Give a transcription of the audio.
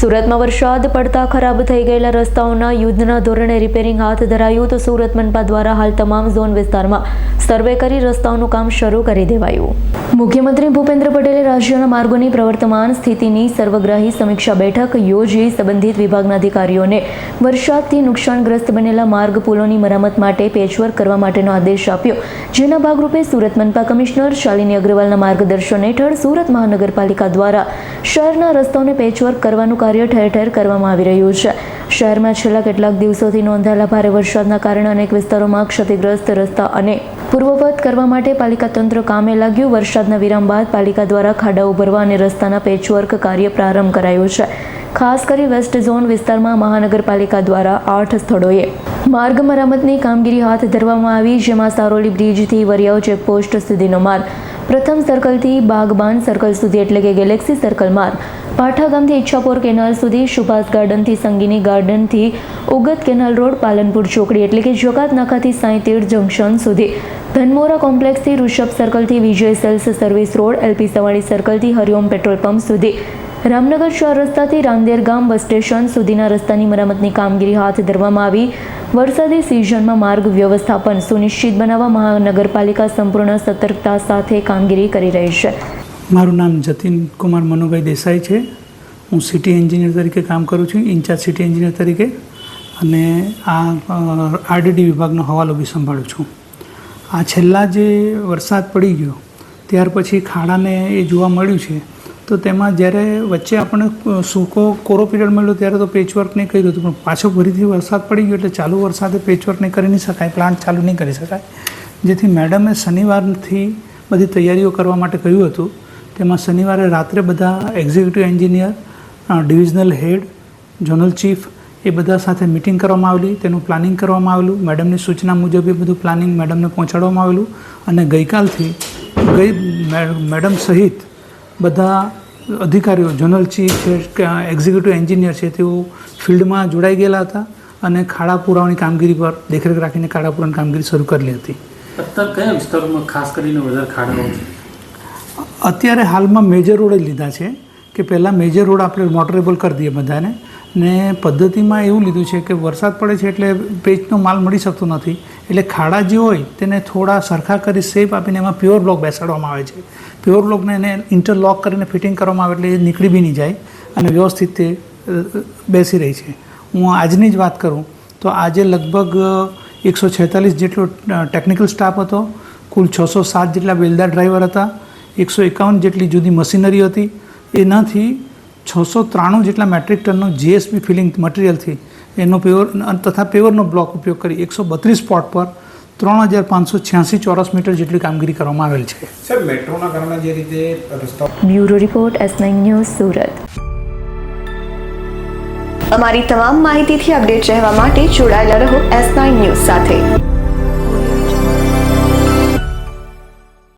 સુરતમાં વરસાદ પડતા ખરાબ થઈ ગયેલા રસ્તાઓના યુદ્ધના ધોરણે રિપેરિંગ હાથ ધરાયું તો સુરત મનપા દ્વારા હાલ તમામ ઝોન વિસ્તારમાં સર્વે કરી રસ્તાઓનું કામ શરૂ કરી દેવાયું. મુખ્યમંત્રી ભૂપેન્દ્ર પટેલે રાજ્યના માર્ગોની પ્રવર્તમાન સ્થિતિની સર્વગ્રાહી સમીક્ષા બેઠક યોજી સંબંધિત વિભાગના અધિકારીઓને વરસાદથી નુકસાનગ્રસ્ત બનેલા માર્ગ પુલોની મરામત માટે પેચવર્ક કરવા માટેનો આદેશ આપ્યો. જેના ભાગરૂપે સુરત મનપા કમિશનર શાલિની અગ્રવાલના માર્ગદર્શન હેઠળ સુરત મહાનગરપાલિકા દ્વારા શહેરના રસ્તાઓને પેચવર્ક કરવાનું કાર્ય ઠેર ઠેર કરવામાં આવી રહ્યું છે. શહેરમાં છેલ્લા કેટલાક દિવસોથી નોંધાયેલા ભારે વરસાદના કારણે અનેક વિસ્તારોમાં ક્ષતિગ્રસ્ત રસ્તા અને પૂર્વવત કરવા માટે પાલિકા તંત્ર કામે લાગ્યું. વરસાદના વિરામ બાદ પાલિકા દ્વારા ખાડાઓ ભરવા અને રસ્તાના પેચવર્ક કાર્ય પ્રારંભ કરાયો છે. ખાસ કરી વેસ્ટ ઝોન વિસ્તારમાં મહાનગરપાલિકા દ્વારા આઠ સ્થળોએ માર્ગ મરામતની કામગીરી હાથ ધરવામાં આવી, જેમાં સારોલી બ્રિજથી વરિયાવ ચેકપોસ્ટ સુધીનો માર્ગ પ્રથમ સર્કલથી બાગબાન સર્કલ સુધી એટલે કે ગેલેક્સી સર્કલ માર્ગ. પાઠા ગામથી ઈચ્છાપોર કેનાલ સુધી સુભાષ ગાર્ડનથી સંગીની ગાર્ડનથી ઉગત કેનાલ રોડ, પાલનપુર ચોકડી એટલે કે જકાત નાકાથી સાંઈ જંકશન સુધી. ધનમોરા કોમ્પ્લેક્સથી Rishabh સર્કલથી Vijay sales service road, LP Savani સર્કલથી Hariom petrol pump સુધી. રામનગર શહેર રસ્તાથી રાંદેર ગામ બસ સ્ટેશન સુધીના રસ્તાની મરામતની કામગીરી હાથ ધરવામાં આવી. વરસાદી સિઝનમાં માર્ગ વ્યવસ્થાપન સુનિશ્ચિત બનાવવા મહાનગરપાલિકા સંપૂર્ણ સતર્કતા સાથે કામગીરી કરી રહી છે. મારું નામ જતીન કુમાર મનુભાઈ દેસાઈ છે. હું સિટી એન્જિનિયર તરીકે કામ કરું છું, ઇન્ચાર્જ સિટી એન્જિનિયર તરીકે. અને આ આરડીડી વિભાગનો હવાલો બી સંભાળું છું. આ છેલ્લા જે વરસાદ પડી ગયો, ત્યાર પછી ખાડાને એ જોવા મળ્યું છે તો તેમાં જ્યારે વચ્ચે આપણને સૂકો કોરો પીરિયડ મળ્યો ત્યારે તો પેચવર્કને કર્યું હતું. પણ પાછો ફરીથી વરસાદ પડી ગયો એટલે ચાલુ વરસાદે પેચવર્કને કરી નહીં શકાય પ્લાન્ટ ચાલુ નહીં કરી શકાય. જેથી મેડમે શનિવારથી બધી તૈયારીઓ કરવા માટે કહ્યું હતું. તેમાં શનિવારે રાત્રે બધા executive engineer divisional head zonal chief એ બધા સાથે મિટિંગ કરવામાં આવેલી. તેનું પ્લાનિંગ કરવામાં આવેલું. મેડમની સૂચના મુજબ એ બધું પ્લાનિંગ મેડમને પહોંચાડવામાં આવેલું. અને ગઈકાલથી ગઈ મેડમ સહિત બધા અધિકારીઓ જનરલ ચીફ છે કે એક્ઝિક્યુટિવ એન્જિનિયર છે તેઓ ફિલ્ડમાં જોડાઈ ગયેલા હતા અને ખાડા પુરાવાની કામગીરી પર દેખરેખ રાખીને ખાડા પુરાવાની કામગીરી શરૂ કરેલી હતી. અત્યારે કયા વિસ્તારોમાં ખાસ કરીને વધારે ખાડાઓ છે? અત્યારે હાલમાં મેજર રોડ જ લીધા છે કે પહેલાં મેજર રોડ આપણે મોટરેબલ કરી દઈએ બધાને ને પદ્ધતિમાં એવું લીધું છે કે વરસાદ પડે છે એટલે પેચનો માલ મળી શકતો નથી. એટલે ખાડા જે હોય તેને થોડા સરખા કરી શેપ આપીને એમાં પ્યોર બ્લોક બેસાડવામાં આવે છે. પ્યોર બ્લોકને એને ઇન્ટરલોક કરીને ફિટિંગ કરવામાં આવે એટલે એ નીકળી બી નહીં જાય અને વ્યવસ્થિત તે બેસી રહી છે. હું આજની જ વાત કરું તો આજે લગભગ એકસો છેતાલીસ જેટલો ટેકનિકલ સ્ટાફ હતો, કુલ છસો સાત જેટલા વેલદાર ડ્રાઈવર હતા, એકસો એકાવન જેટલી જુદી મશીનરી હતી, એનાથી છસો ત્રાણું જેટલા મેટ્રિક ટનનો જીએસબી ફિલિંગ મટીરિયલથી એનો પેવર તથા પેવરનો બ્લોક ઉપયોગ કરી એકસો બત્રીસ સ્પોટ પર ત્રણ હજાર પાંચસો છ્યાસી ચોરસ મીટર જેટલી કામગીરી કરવામાં આવેલ છે. સર મેટ્રોના કારણે જે રીતે રસ્તાઓ bureau report S nine news Surat. અમારી તમામ માહિતીથી અપડેટ રહેવા માટે જોડાયેલા રહો એસ નાઇન ન્યૂઝ સાથે.